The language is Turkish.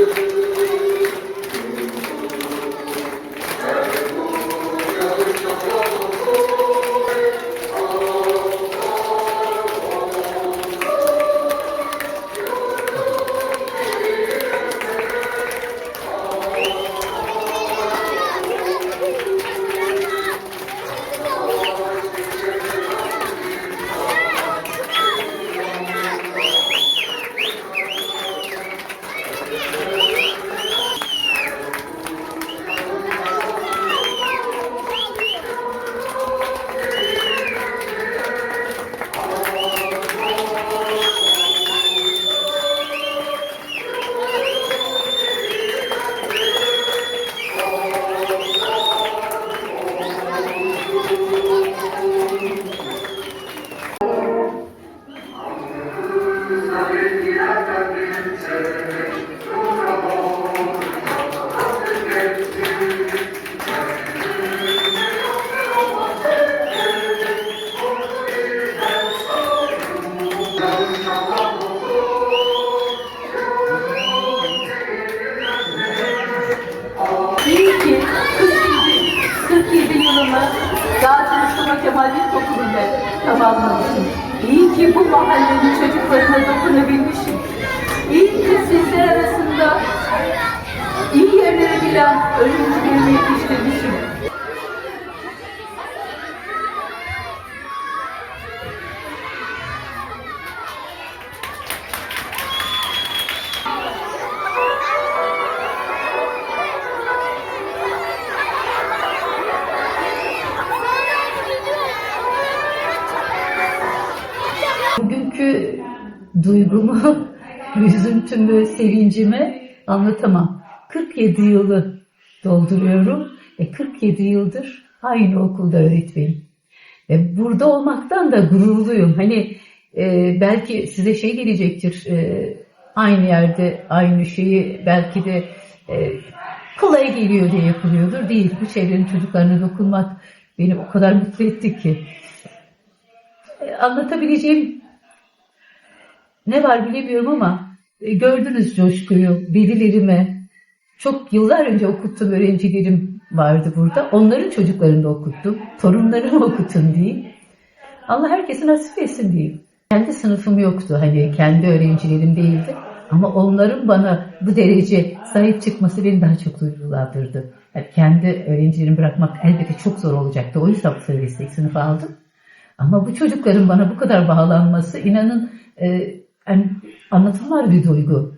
İyi ki 47, 47 yılımı Gazi Mustafa Kemal İlkokulu'nda tamamlamışım. İyi ki bu mahallenin çocuklarına dokunabilmişim. İyi ki sizler arasında iyi yerlere gelen öğrencilerimi yetiştirmişim. Bugünkü duygumu, üzüntümü, sevincimi anlatamam. 47 yılı dolduruyorum ve 47 yıldır aynı okulda öğretmenim. Ve burada olmaktan da gururluyum. Hani e, belki size şey gelecektir, e, aynı yerde aynı şeyi belki de e, kolay geliyor diye yapılıyordur. Değil, bu çevrenin çocuklarına dokunmak beni o kadar mutlu etti ki. E, anlatabileceğim ne var bilemiyorum ama e, gördünüz coşkuyu, velilerime. Çok yıllar önce okuttuğum öğrencilerim vardı burada. Onların çocuklarını da okuttum. Torunlarımı okutun diye. Allah herkese nasip etsin diyeyim. Kendi sınıfım yoktu. Hani kendi öğrencilerim değildi. Ama onların bana bu derece sahip çıkması beni daha çok duygulandırdı. Yani kendi öğrencilerimi bırakmak elbette çok zor olacaktı. O yüzden bu destek sınıfı aldım. Ama bu çocukların bana bu kadar bağlanması inanın e, yani anlatılmaz bir duygu.